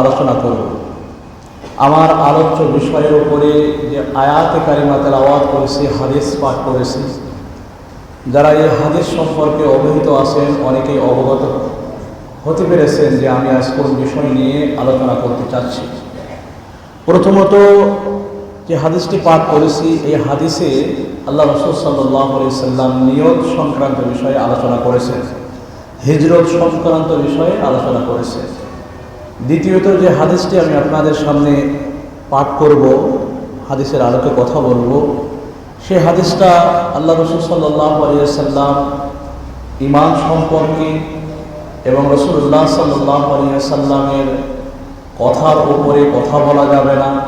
আলোচনা করব। আমার আলোচ্য বিষয়ের উপরে যে আয়াতে কারিমা তেলাওয়াত করেছি, হাদিস পাঠ করেছি, যারা এই হাদিস সম্পর্কে অবহিত আছেন, অনেকেই অবগত হতে পেরেছেন যে আমি আজ কোন বিষয় নিয়ে আলোচনা করতে চাচ্ছি। প্রথমত যে হাদিসটি পাঠ করেছি, এই হাদিসে আল্লাহ রসুল সাল্লাহ সাল্লাম নিয়ত সংক্রান্ত বিষয়ে আলোচনা করেছেন, হিজরত সংক্রান্ত বিষয়ে আলোচনা করেছেন। দ্বিতীয়ত যে হাদিসটি আমি আপনাদের সামনে পাঠ করব, হাদিসের আলোকে কথা বলব সে হাদিসটা আল্লাহ রসুল সাল্লাহ আলিয়াল্লাম ইমান সম্পর্কে এবং রসুল্লাহ সাল্লাহ আলিয়াল্লামের কথার উপরে কথা বলা যাবে না।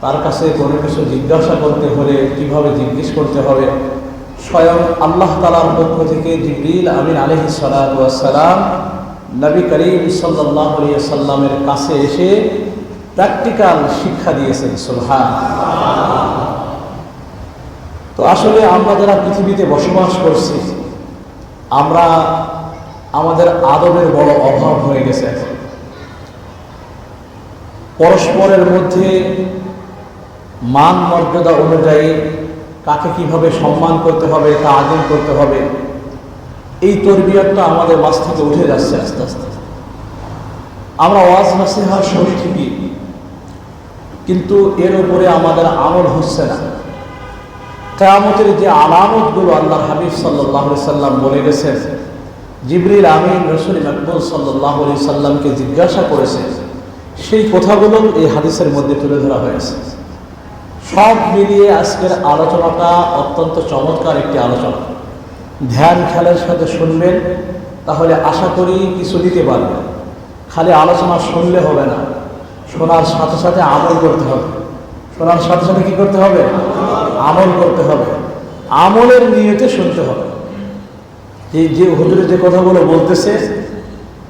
তার কাছে কোনো কিছু জিজ্ঞাসা করতে হলে কীভাবে জিজ্ঞেস করতে হবে? স্বয়ং আল্লাহ তালার পক্ষ থেকে জিবরিল আমিন আলহি সালাম নবী করিম সাল্লাহ সাল্লামের কাছে এসে প্র্যাকটিক্যাল শিক্ষা দিয়েছেন সুলহান তো আসলে আমরা যারা পৃথিবীতে বসবাস করছি, আমরা আমাদের আদবের বড় অভাব হয়ে গেছে পরস্পরের মধ্যে মান মর্যাদা অনুযায়ী কাকে কীভাবে সম্মান করতে হবে, তা আদিম করতে হবে এই তরবিয়তটা আমাদের মাছ থেকে উঠে যাচ্ছে আস্তে আস্তে। আমরা ওয়াজ নাসিহার শুনি ঠিকই, কিন্তু এর উপরে আমাদের আমল হচ্ছে না। কেয়ামতের যে আলামতগুলো আল্লাহ হাবিব সাল্লাহ সাল্লাম বলে গেছেন, জিবরিল আমিন রসুল আকবর সাল্লাহ সাল্লামকে জিজ্ঞাসা করেছে, সেই কথাগুলো এই হাদিসের মধ্যে তুলে ধরা হয়েছে। সব মিলিয়ে আজকের আলোচনাটা অত্যন্ত চমৎকার একটি আলোচনা। ধ্যান খেলার সাথে শুনবেন, তাহলে আশা করি কিছু দিতে পারবেন। খালি আলোচনা শুনলে হবে না। শোনার সাথে সাথে আমল করতে হবে। শোনার সাথে সাথে কি করতে হবে? আমল করতে হবে। আমলের নিয়তে শুনতে হবে। এই যে হুজুরে যে কথাগুলো বলতেছে,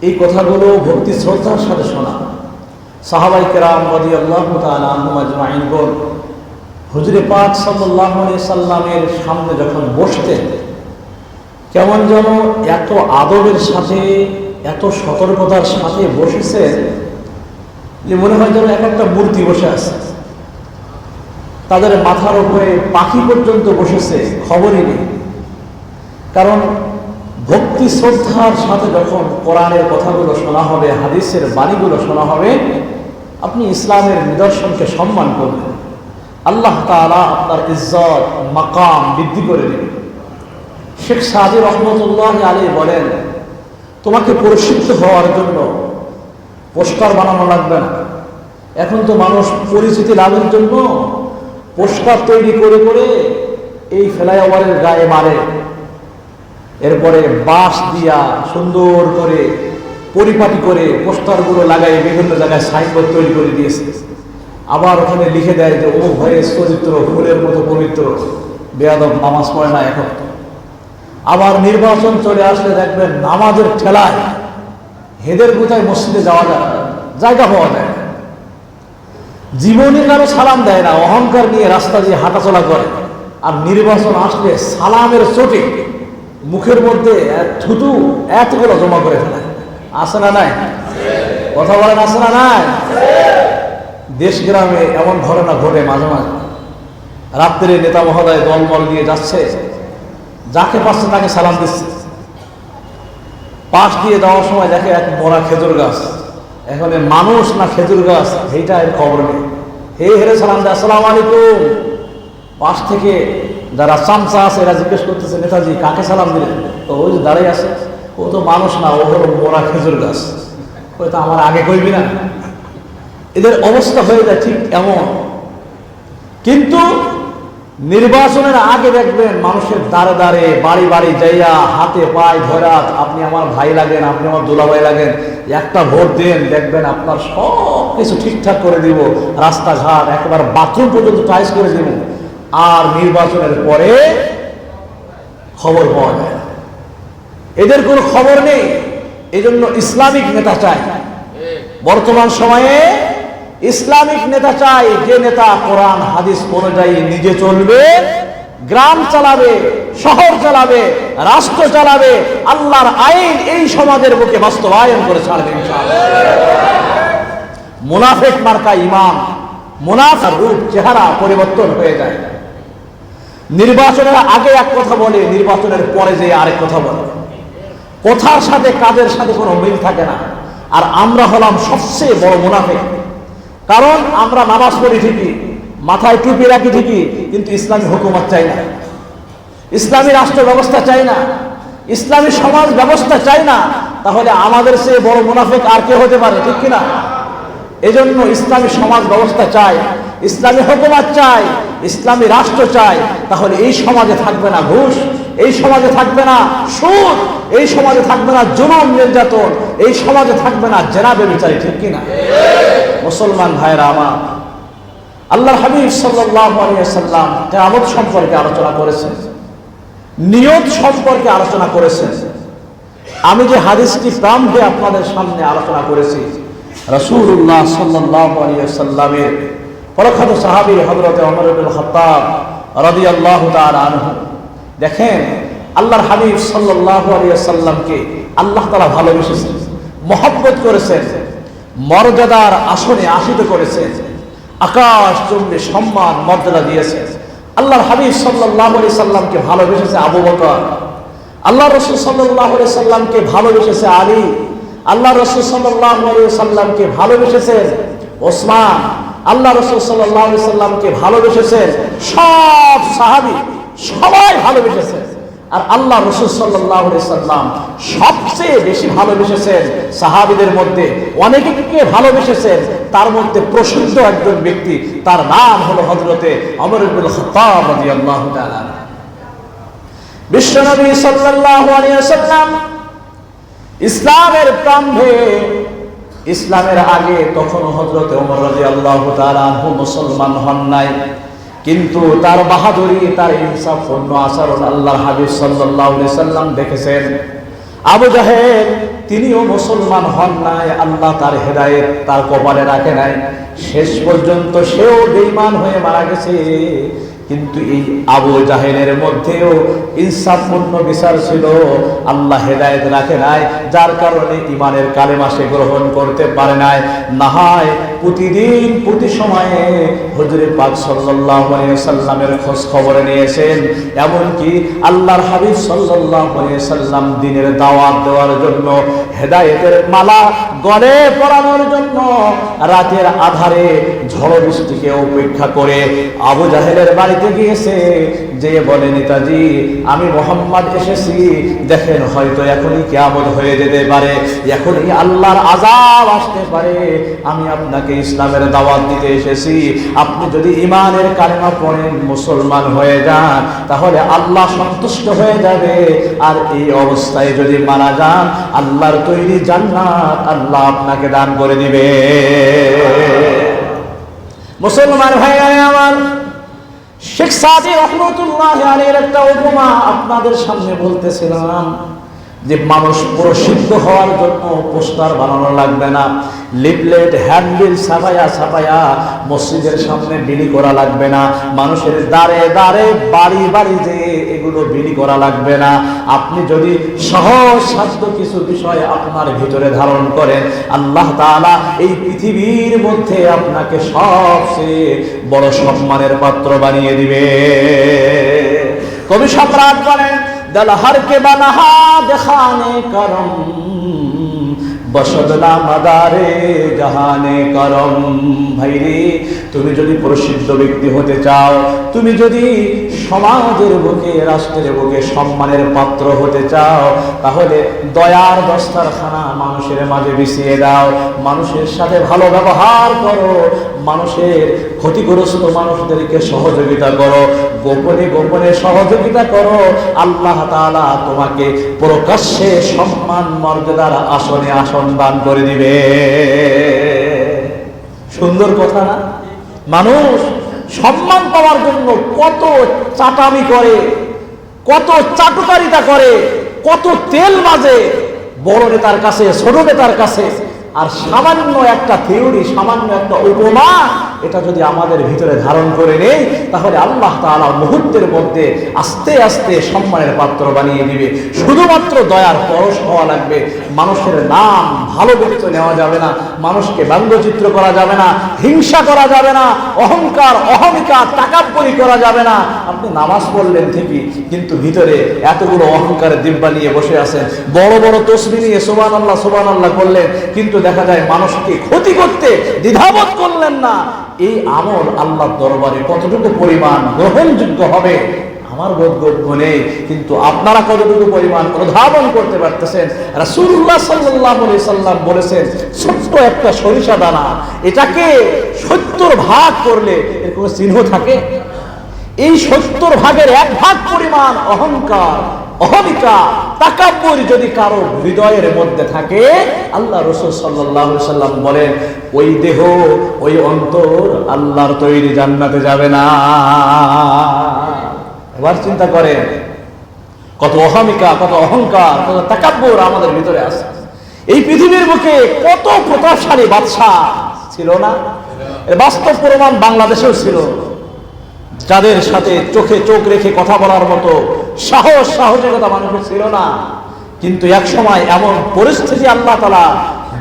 এই কথাগুলো ভক্তি শ্রদ্ধার সাথে শোনা। সাহাবাই কেরাম বদি আল্লাহ আইনগণ হুজুরে পাক সাল্লাহ সাল্লামের সামনে যখন বসতেন কেমন যেন এত আদবের সাথে, এত সতর্কতার সাথে বসেছে যে মনে হয় যেন এক একটা মূর্তি বসে আছে। তাদের মাথার উপরে পাখি পর্যন্ত বসেছে, খবরই নেই। কারণ ভক্তি শ্রদ্ধার সাথে যখন কোরআনের কথাগুলো শোনা হবে, হাদিসের বাণীগুলো শোনা হবে, আপনি ইসলামের নিদর্শনকে সম্মান করবেন। আল্লাহ তালা আপনার ইজ্জত, মাকাম বৃদ্ধি করে দেবেন। শেখ সাদি রহমতুল্লাহ আলী বলেন, তোমাকে পরিশুদ্ধ হওয়ার জন্য পোস্টার বানানো লাগবে না। এখন তো মানুষ পরিচিতি লাভের জন্য পোস্টার তৈরি করে করে এই ফ্লাইওভারের গায়ে মারে। এরপরে বাঁশ দিয়া সুন্দর করে পরিপাটি করে পোস্টারগুলো লাগাই বিভিন্ন জায়গায় সাইনবোর্ড তৈরি করে দিয়েছে। আবার ওখানে লিখে দেয় যে, ও ভয়ের চরিত্র, ফুলের মতো পবিত্র। বেয়াদব নামাজ পড়ে না এখন। আবার নির্বাচন চলে আসলে দেখবেন নামাজের ঠেলায় হেদের কোথায় মসজিদে যাওয়া যায়? জায়গা পাওয়া যায় না। জীবনে কারও সালাম দেয় না, অহংকার নিয়ে রাস্তা দিয়ে হাঁটাচলা করে। আর নির্বাচন আসলে সালামের চোটে মুখের মধ্যে থুতু এতগুলো জমা করে ফেলে। আসে না নাই? কথা বলেন আসে না নাই? দেশ গ্রামে এমন ঘটনা ঘটে মাঝে মাঝে। রাত্রে নেতা মহোদয় দলমল দিয়ে যাচ্ছে। যাকে পাচ্ছে তাকে সালাম দিচ্ছে। পাশ দিয়ে যাওয়ার সময় দেখে এক মরা খেজুর গাছ। এখন মানুষ না খেজুর গাছ এইটা এর খবর নেই। হে হেরে সালাম দেয়, আসসালাম আলাইকুম। পাশ থেকে যারা চামচা আছে, এরা জিজ্ঞেস করতেছে, নেতাজি, কাকে সালাম দিলেন? তো ওই যে দাঁড়িয়ে আছে, ও তো মানুষ না, ও হলো মরা খেজুর গাছ। ওই তো আমার আগে কইবি না? এদের অবস্থা হয়ে যায় ঠিক এমন। কিন্তু নির্বাচনের আগে দেখবেন মানুষের দ্বারে দাঁড়ে বাড়ি বাড়ি যাইয়া হাতে পায়ে ধরা, আপনি আমার ভাই লাগেন, আপনি আমার দোলাভাই লাগেন, একটা ভোট দেন, দেখবেন আপনার সব কিছু ঠিকঠাক করে দিব, রাস্তাঘাট, একবার বাথরুম পর্যন্ত টাইস করে দিব, আর নির্বাচনের পরে খবর পাওয়া যায় এদের কোনো খবর নেই, এজন্য ইসলামিক নেতা চাই বর্তমান সময়ে ইসলামিক নেতা চাই, যে নেতা কোরআন, হাদিস, অনুযায়ী নিজে চলবে, গ্রাম চালাবে, শহর চালাবে, রাষ্ট্র চালাবে, আল্লাহর আইন এই সমাজের বুকে বাস্তবায়ন করে ছাড়বে। মুনাফেক মার্কা ইমাম মুনাফার রূপ, চেহারা পরিবর্তন হয়ে যায়। নির্বাচনের আগে এক কথা বলে, নির্বাচনের পরে যে আরেক কথা বলে। কথার সাথে, কাজের সাথে কোনো মিল থাকে না। আর আমরা হলাম সবচেয়ে বড় মুনাফেক। কারণ আমরা নামাজ পড়ি ঠিকই, মাথায় টুপি রাখি ঠিকই, কিন্তু ইসলামী হুকুমত চাই না। ইসলামী রাষ্ট্র ব্যবস্থা চাই না, ইসলামী সমাজ ব্যবস্থা চাই না, তাহলে আমাদের সে বড় মুনাফেক আর কে হতে পারে, ঠিক কিনা? এজন্য ইসলামী সমাজ ব্যবস্থা চাই, ইসলামী হুকুমাত চাই, ইসলামী রাষ্ট্র চাই, তাহলে এই সমাজে থাকবে না ঘুষ, এই সমাজে থাকবে না সুদ, এই সমাজে থাকবে না জুলুম নির্যাতন, এই সমাজে থাকবে না জেনাবে বিচারি ঠিক কিনা? মুসলমান ভাইরা আমার। আল্লাহ হাবিব সাল্লাম কিয়ামত সম্পর্কে আলোচনা করেছেন, নিয়ত সম্পর্কে আলোচনা করেছেন, আমি যে হাদিসটি প্রাম্ভে আপনাদের সামনে আলোচনা করেছি আলাইহি সাল্লামের প্রখ্যাত সাহাবী হযরত ওমর ইবনে খাত্তাব রাদিয়াল্লাহু তাআলা আনহু। দেখেন, আল্লাহর হাবিব সাল্লাল্লাহু আলাইহি সাল্লামকে আল্লাহ তাআলা ভালোবেসেছেন, মহব্বত করেছেন মর্যাদার আসনে আসিত করেছেন। আকাশ চুম্বে সম্মান, মর্যাদা দিয়েছে আল্লাহর হাবিব আলাইহি সাল্লামকে ভালোবেসেছে আবু বকর। আল্লাহ রসুল সাল্লাহ সাল্লামকে ভালোবেসেছে আলী। আল্লাহ রসুল সাল্লাহ সাল্লামকে ভালোবেসেছেন ওসমান। আল্লাহ রসুল সাল্লাহ সাল্লামকে ভালোবেসেছেন সব সাহাবি। সবাই ভালোবেসেছেন। আর আল্লাহ রসুল সাল্লাহ সাল্লাম সবচেয়ে বেশি ভালোবেসেছেন সাহাবিদের মধ্যে, অনেকে ভালোবেসেছেন তার মধ্যে প্রসিদ্ধ একজন ব্যক্তি, তার নাম হলো হজরতে অমরুল আনহু। বিশ্বনবী ওয়াসাল্লাম ইসলামের প্রাম্ভে ইসলামের আগে তখন ওমর রাদিয়াল্লাহু তাআলা আনহু মুসলমান হন নাই কিন্তু তার বাহাদুরি, তার ইনসাফ পূর্ণ আচরণ আল্লাহর হাবিব সাল্লাম দেখেছেন। আবু জাহেদ তিনিও মুসলমান হন নাই, আল্লাহ তার হেদায়েত তার কপালে রাখে নাই। শেষ পর্যন্ত সেও বেঈমান হয়ে মারা গেছে। কিন্তু এই আবু জাহেলের মধ্যেও ইনসাফপূর্ণ বিচার ছিল। আল্লাহ হেদায়েত রাখে নাই, যার কারণে ইমানের কালেমা সে গ্রহণ করতে পারে নাই। না হয় প্রতিদিন প্রতি সময়ে হুজুরে পাক আলাইহি সাল্লামের খোঁজ খবর নিয়েছেন। এমনকি আল্লাহর হাবিব আলাইহি সাল্লাম দিনের দাওয়াত দেওয়ার জন্য, হেদায়েতের মালা গড়ে পরানোর জন্য রাতের আধারে ঝড় বৃষ্টিকে উপেক্ষা করে আবু জাহেলের বাড়িতে গিয়েছে। যে বলে নেতাজি, আমি মোহাম্মদ এসেছি। দেখেন হয়তো এখনই কেয়ামত হয়ে যেতে পারে। এখনই আল্লাহর আজাব আসতে পারে। আমি আপনাকে ইসলামের দাওয়াত দিতে এসেছি। আপনি যদি ইমানের কালেমা পড়েন, মুসলমান হয়ে যান, তাহলে আল্লাহ সন্তুষ্ট হয়ে যাবে। আর এই অবস্থায় যদি মারা যান, আল্লাহর তৈরি জান্নাত আল্লাহ আপনাকে দান করে দিবে। মুসলমান ভাই আমার শেখ সাদি রহমতুল্লাহ আলীর একটা উপমা আপনাদের সামনে বলতেছিলাম যে মানুষ প্রসিদ্ধ হওয়ার জন্য পোস্টার বানানো লাগবে না। লিপলেট হ্যান্ডবিল সাফায়া সাফায়া মসজিদের সামনে বিলি করা লাগবে না। মানুষের দ্বারে দ্বারে, বাড়ি বাড়ি যে এগুলো বিলি করা লাগবে না। আপনি যদি সহজ সাধ্য কিছু বিষয় আপনার ভিতরে ধারণ করেন, আল্লাহ তালা এই পৃথিবীর মধ্যে আপনাকে সবচেয়ে বড় সম্মানের পাত্র বানিয়ে দিবে। কবি সম্রাট করেন দেখানে করম বসদনা মাদারে জাহানে করম ভাইরে তুমি যদি প্রসিদ্ধ ব্যক্তি হতে চাও তুমি যদি সমাজের বুকে, রাষ্ট্রের বুকে সম্মানের পাত্র হতে চাও, তাহলে দয়ার দস্তারখানা মানুষের মাঝে বিছিয়ে দাও। মানুষের সাথে ভালো ব্যবহার করো। মানুষের ক্ষতিগ্রস্ত মানুষদেরকে সহযোগিতা করো। গোপনে গোপনে সহযোগিতা করো। আল্লাহ তাআলা তোমাকে প্রকাশ্যে সম্মান, মর্যাদার আসনে আসন দান করে দিবে। সুন্দর কথা না? মানুষ সম্মান পাওয়ার জন্য কত চাটামি করে, কত চাটুকারিতা করে, কত তেল বাজে। বড় নেতার কাছে, ছোট নেতার কাছে আর সামান্য একটা থিওরি সামান্য একটা উপমা, এটা যদি আমাদের ভিতরে ধারণ করে নেই, তাহলে আল্লাহ তাআলা মুহূর্তের মধ্যে আস্তে আস্তে সম্মানের পাত্র বানিয়ে দিবে। শুধুমাত্র দয়ার পরশ হওয়া লাগবে। মানুষের নাম ভালো ব্যক্তি নেওয়া যাবে না। মানুষকে ব্যঙ্গচিত্র করা যাবে না। হিংসা করা যাবে না। অহংকার, অহমিকা টাকাব্বরি করা যাবে না। আপনি নামাজ পড়লেন ঠিকই, কিন্তু ভিতরে এতগুলো অহংকারের দিব্যা নিয়ে বসে আছেন। বড় বড় তসবি নিয়ে সোবান আল্লাহ সোবান আল্লাহ করলেন, কিন্তু দেখা যায় মানুষকে ক্ষতি করতে দ্বিধাবোধ করলেন না। এই আমল আল্লাহর দরবারে কতটুকু পরিমাণ গ্রহণযোগ্য হবে, আমার বোধ বোধগম্য নেই। কিন্তু আপনারা কতটুকু পরিমাণ অনুধাবন করতে পারতেছেন? রাসুল্লাহ আলাইহি সাল্লাম বলেছেন, ছোট্ট একটা সরিষা দানা, এটাকে সত্তর ভাগ করলে এর কোনো চিহ্ন থাকে? এই সত্তর ভাগের এক ভাগ পরিমাণ অহংকার অহমিকা তাকাব্বর যদি কারও হৃদয়ের মধ্যে থাকে, আল্লাহ রসুল সাল্লাহ সাল্লাম বলেন, ওই দেহ, ওই অন্তর আল্লাহর তৈরি জান্নাতে যাবে না। এবার চিন্তা করেন, কত অহমিকা, কত অহংকার, কত তাকাব্বর আমাদের ভিতরে আছে। এই পৃথিবীর বুকে কত প্রতাপশালী বাদশাহ ছিল না? বাস্তব প্রমাণ বাংলাদেশেও ছিল। যাদের সাথে চোখে চোখ রেখে কথা বলার মতো সাহস সাহসিকতা মানুষের ছিল না। কিন্তু এক সময় এমন পরিস্থিতি আল্লাহ তালা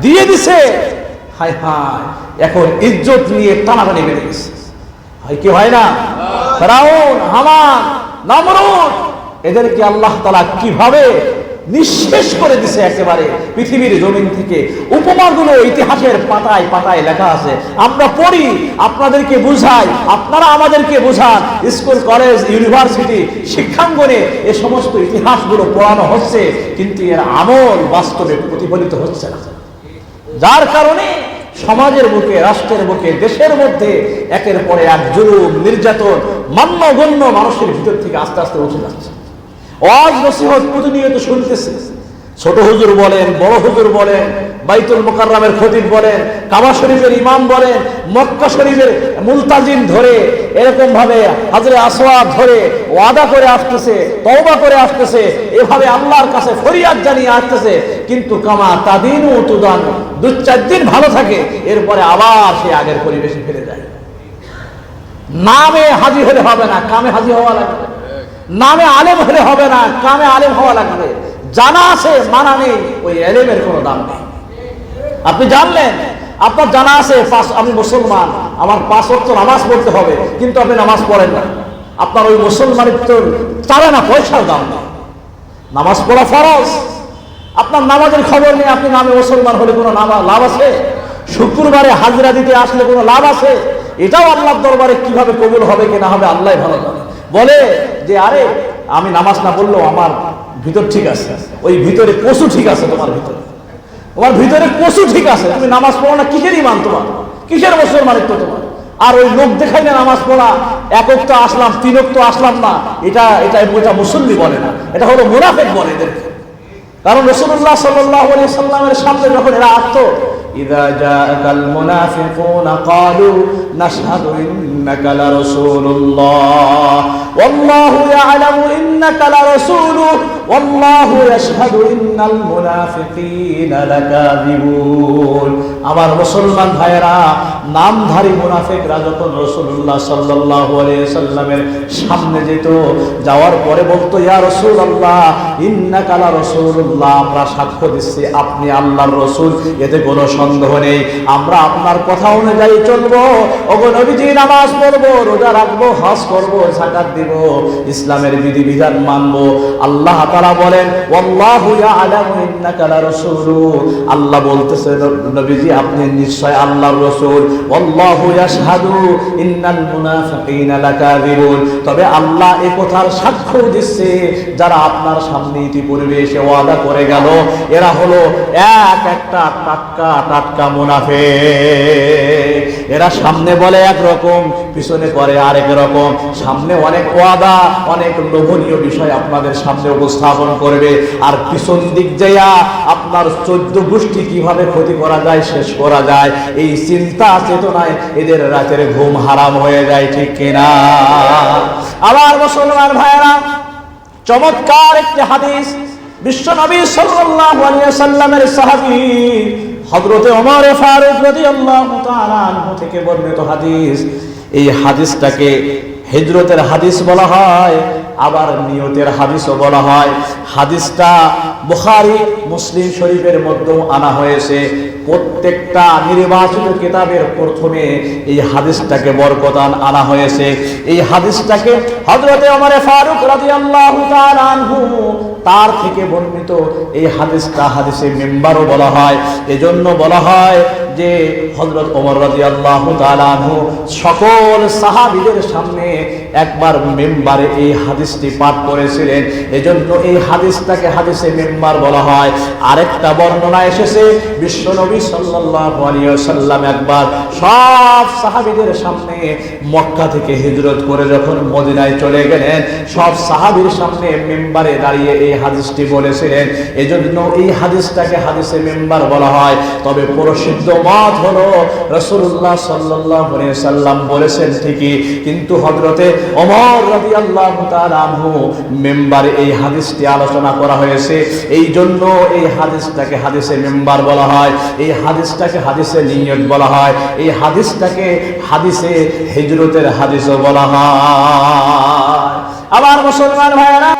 দিয়ে দিছে। হায় হায় এখন ইজ্জত নিয়ে টানাটানি বেড়ে গেছে। হয় কি হয় না? ফেরাউন হামান নামরুদ এদেরকে আল্লাহ তালা কীভাবে নিঃশেষ করে দিছে একেবারে পৃথিবীর জমিন থেকে। উপমাগুলো ইতিহাসের পাতায় পাতায় লেখা আছে। আমরা পড়ি, আপনাদেরকে বুঝাই, আপনারা আমাদেরকে বুঝান। স্কুল, কলেজ, ইউনিভার্সিটি, শিক্ষাঙ্গনে এ সমস্ত ইতিহাসগুলো পড়ানো হচ্ছে, কিন্তু এর আমল বাস্তবে প্রতিফলিত হচ্ছে না। যার কারণে সমাজের বুকে, রাষ্ট্রের বুকে, দেশের মধ্যে একের পরে এক জুলুম, নির্যাতন, মান্যগণ্য মানুষের ভিতর থেকে আস্তে আস্তে উঠে যাচ্ছে। ওয়াজ নসিহত প্রতিনিয়ত শুনতেছে। ছোট হুজুর বলেন, বড় হুজুর বলেন, বাইতুল মোকাররামের খতিব বলেন, কাবা শরীফের ইমাম বলেন, মক্কা শরীফের মুলতাজিম ধরে এরকম ভাবে হাজরে আসওয়াদ ধরে ওয়াদা করে আসতেছে, তওবা করে আসতেছে, এভাবে আল্লাহর কাছে ফরিয়াদ জানিয়ে আসতেছে। কিন্তু কামা তাদিনু তুদান, দু চার দিন ভালো থাকে, এরপরে আবার সে আগের পরিবেশে ফিরে যায়। নামে হাজি হলে হবে না, কামে হাজি হওয়া লাগবে। নামে আলেম হলে হবে না, কামে আলেম হওয়া লাগবে। জানা আছে, মানা নেই, ওই এলেমের কোনো দাম নেই। আপনি জানলেন? আপনার জানা আছে, পাঁচ, আমি মুসলমান, আমার পাঁচ অক্ট নামাজ পড়তে হবে, কিন্তু আপনি নামাজ পড়েন না। আপনার ওই মুসলমানের তো চাবে না পয়সার দাম নেই। নামাজ পড়া ফরজ। আপনার নামাজের খবর নেই আপনি নামে মুসলমান হলে কোনো নামা লাভ আছে? শুক্রবারে হাজিরা দিতে আসলে কোনো লাভ আছে? এটাও আল্লাহর দরবারে কীভাবে কবুল হবে কি না হবে আল্লাহ ভালো বলে যে আরে আমি নামাজ না পড়লেও আমার ভিতর ঠিক আছে ওই ভিতরে পশু ঠিক আছে তোমার ভিতরে তোমার ভিতরে পশু ঠিক আছে তুমি নামাজ পড়ো না কিসের ইমান তোমার কিসের মুসলমানের তো তোমার আর ওই লোক দেখাই না নামাজ পড়া একক তো আসলাম তিনক তো আসলাম না এটা এটা এটা মুসল্লি বলে না এটা হলো মুনাফেক বলে এদেরকে কারণ রসুল্লাহ সাল্লাহ সাল্লামের সামনে যখন এরা আসতো إذا جاءك المنافقون قالوا نشهد إنك لرسول الله والله يعلم إنك لرسوله والله يشهد إن المنافقين لكاذبون আমার মুসলমান ভাইয়েরা নামধারী মুনাফিকরা যখন রসুল্লাহ সাল্লাহ সাল্লামের সামনে যেত যাওয়ার পরে বলতো ইয়া রসুল আল্লাহ ইন্না কালা রসুল্লাহ আমরা সাক্ষ্য দিচ্ছি আপনি আল্লাহর রসুল এতে কোনো সন্দেহ নেই আমরা আপনার কথা অনুযায়ী চলবো ওগো নবীজি নামাজ পড়ব রোজা রাখব, হজ করব, জাকাত দিব, ইসলামের বিধিবিধান মানবো। আল্লাহ তাআলা বলেন আল্লাহ বলতেছে, নবীজি, আপনি নিশ্চয় আল্লাহর রাসূল। তবে আল্লাহ এ কথার সাক্ষ্য দিচ্ছে, যারা আপনার সামনে ইতিপূর্বে এসে ওয়াদা করে গেল, এরা হলো এক একটা টাটকা টাটকা মুনাফিক। এরা সামনে বলে এক রকম পিছনে করে আরেক রকম। সামনে অনেক ওয়াদা, অনেক লোভনীয় বিষয় আপনাদের সামনে উপস্থাপন করবে। আর পিছন দিক যাইয়া আপনার চোদ্দ গোষ্ঠী কীভাবে ক্ষতি করা যায়, শেষ করা যায়, এই চিন্তা, চেতনায় এদের রাতের ঘুম হারাম হয়ে যায়, ঠিক কিনা? আবার মুসলমান ভাইয়েরা, চমৎকার একটি হাদিস বিশ্ব নবী সাল্লাল্লাহু আলাইহি সাল্লামের সাহাবী হযরতে ওমর ফারুক রাদিয়াল্লাহু তাআলা থেকে বর্ণিত হাদিস। এই হাদিসটাকে হিজরতের হাদিস বলা হয়, আবার নিয়তের হাদিসও বলা হয়। হাদিসটা বুখারী, মুসলিম শরীফের মধ্যেও আনা হয়েছে। প্রত্যেকটা নির্বাচিত কিতাবের প্রথমে এই হাদিসটাকে বরকতান আনা হয়েছে। এই হাদিসটাকে হযরতে ওমর ফারুক তাআলা আনহু তার থেকে বর্ণিত এই হাদিসটা হাদিসে মেম্বারও বলা হয়। এজন্য বলা হয় যে হযরত ওমর রাদিয়াল্লাহু তাআলা আনহু সকল সাহাবীদের সামনে একবার মেম্বারে এই হাদিসটি পাঠ করেছিলেন। এজন্য এই হাদিসটাকে হাদিসে মেম্বার বলা হয়। আরেকটা বর্ণনা এসেছে বিশ্বনবী আলাইহি ওয়াসাল্লাম একবার সব সাহাবীদের সামনে মক্কা থেকে হিজরত করে যখন মদিনায় চলে গেলেন, সব সাহাবীর সামনে মেম্বারে দাঁড়িয়ে এই হাদিসটি বলেছিলেন এজন্য এই হাদিসটাকে হাদিসে মেম্বার বলা হয়। তবে প্রসিদ্ধ মত হলো, রাসূলুল্লাহ সাল্লাল্লাহু আলাইহি সাল্লাম বলেছেন ঠিকই, কিন্তু হযরতে ওমর রাদিয়াল্লাহু তাআলা আনহু মেম্বারে এই হাদিসটি আলোচনা করা হয়েছে। এই জন্য এই হাদিসটাকে হাদিসে মেম্বার বলা হয়। এই হাদিসটাকে হাদিসে নিয়ত বলা হয়। এই হাদিসটাকে হাদিসে হিজরতের হাদিসও বলা হয়। আবার মুসলমান ভাইয়েরা